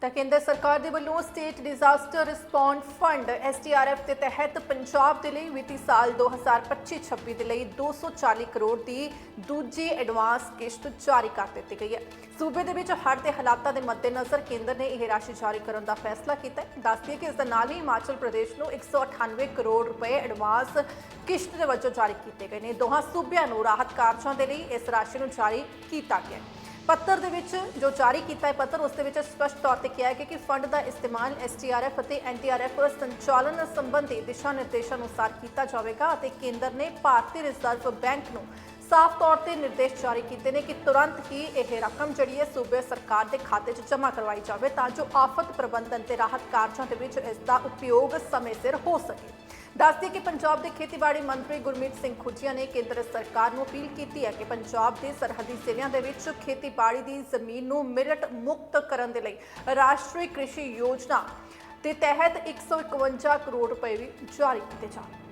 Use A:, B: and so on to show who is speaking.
A: ਤਾਂ ਕੇਂਦਰ ਸਰਕਾਰ ਦੇ ਵੱਲੋਂ state disaster respond fund SDRF ਦੇ ਤਹਿਤ ਪੰਜਾਬ ਦੇ ਲਈ ਵਿੱਤੀ ਸਾਲ 2025-26 ਦੇ ਲਈ 240 ਕਰੋੜ ਦੀ ਦੂਜੀ ਐਡਵਾਂਸ ਕਿਸ਼ਤ ਜਾਰੀ ਕਰ ਦਿੱਤੀ ਗਈ ਹੈ। ਸੂਬੇ ਦੇ ਵਿੱਚ ਹੜ੍ਹ ਦੇ ਹਾਲਾਤਾਂ ਦੇ ਮੱਦੇਨਜ਼ਰ ਕੇਂਦਰ ਨੇ ਇਹ ਰਾਸ਼ੀ ਜਾਰੀ ਕਰਨ ਦਾ ਫੈਸਲਾ ਕੀਤਾ ਹੈ। ਦੱਸਦੀਏ ਕਿ ਇਸ ਦੇ ਨਾਲ ਹੀ ਹਿਮਾਚਲ ਪ੍ਰਦੇਸ਼ ਨੂੰ 198 ਕਰੋੜ ਰੁਪਏ ਐਡਵਾਂਸ ਕਿਸ਼ਤ ਦੇ ਵਜੋਂ ਜਾਰੀ ਕੀਤੇ ਗਏ ਨੇ। ਦੋਹਾਂ ਸੂਬਿਆਂ ਨੂੰ ਰਾਹਤ ਕਾਰਜਾਂ ਦੇ ਲਈ ਇਸ ਰਾਸ਼ੀ ਨੂੰ ਜਾਰੀ ਕੀਤਾ ਗਿਆ ਹੈ। ਪੱਤਰ ਦੇ ਵਿੱਚ ਜੋ ਜਾਰੀ ਕੀਤਾ ਹੈ ਪੱਤਰ, ਉਸ ਦੇ ਵਿੱਚ ਸਪਸ਼ਟ ਤੌਰ ਤੇ ਕਿਹਾ ਗਿਆ ਕਿ ਫੰਡ ਦਾ ਇਸਤੇਮਾਲ ਐਸਟੀਆਰਐਫ ਅਤੇ ਐਨਟੀਆਰਐਫ ਸੰਚਾਲਨ ਸੰਬੰਧੀ ਦਿਸ਼ਾ ਨਿਰਦੇਸ਼ਾਂ ਅਨੁਸਾਰ ਕੀਤਾ ਜਾਵੇਗਾ ਅਤੇ ਕੇਂਦਰ ਨੇ ਭਾਰਤੀ ਰਿਜ਼ਰਵ ਬੈਂਕ ਨੂੰ ਸਾਫ਼ ਤੌਰ ਤੇ ਨਿਰਦੇਸ਼ ਜਾਰੀ ਕੀਤੇ ਨੇ ਕਿ ਤੁਰੰਤ ਹੀ ਇਹ ਰਕਮ ਜਿਹੜੀ ਹੈ ਸੂਬੇ ਸਰਕਾਰ ਦੇ ਖਾਤੇ 'ਚ ਜਮ੍ਹਾਂ ਕਰਵਾਈ ਜਾਵੇ ਤਾਂ ਜੋ ਆਫਤ ਪ੍ਰਬੰਧਨ ਤੇ ਰਾਹਤ ਕਾਰਜਾਂ ਦੇ ਵਿੱਚ ਇਸ ਦਾ ਉਪਯੋਗ ਸਮੇਂ ਸਿਰ ਹੋ ਸਕੇ। ਦੱਸਦੇ ਕਿ ਪੰਜਾਬ ਦੇ ਖੇਤੀਬਾੜੀ ਮੰਤਰੀ ਗੁਰਮੀਤ ਸਿੰਘ ਖੁੱਜੀਆ ਨੇ ਕੇਂਦਰ ਸਰਕਾਰ ਨੂੰ ਅਪੀਲ ਕੀਤੀ ਹੈ ਕਿ ਪੰਜਾਬ ਦੇ ਸਰਹੱਦੀ ਜ਼ਿਲ੍ਹਿਆਂ ਦੇ ਵਿੱਚ ਖੇਤੀਬਾੜੀ ਦੀ ਜ਼ਮੀਨ ਨੂੰ ਮਿਲਟ ਮੁਕਤ ਕਰਨ ਦੇ ਲਈ ਰਾਸ਼ਟਰੀ ਕ੍ਰਿਸ਼ੀ ਯੋਜਨਾ ਦੇ ਤਹਿਤ 151 ਕਰੋੜ ਰੁਪਏ ਵੀ ਜਾਰੀ ਕੀਤੇ ਜਾਣ।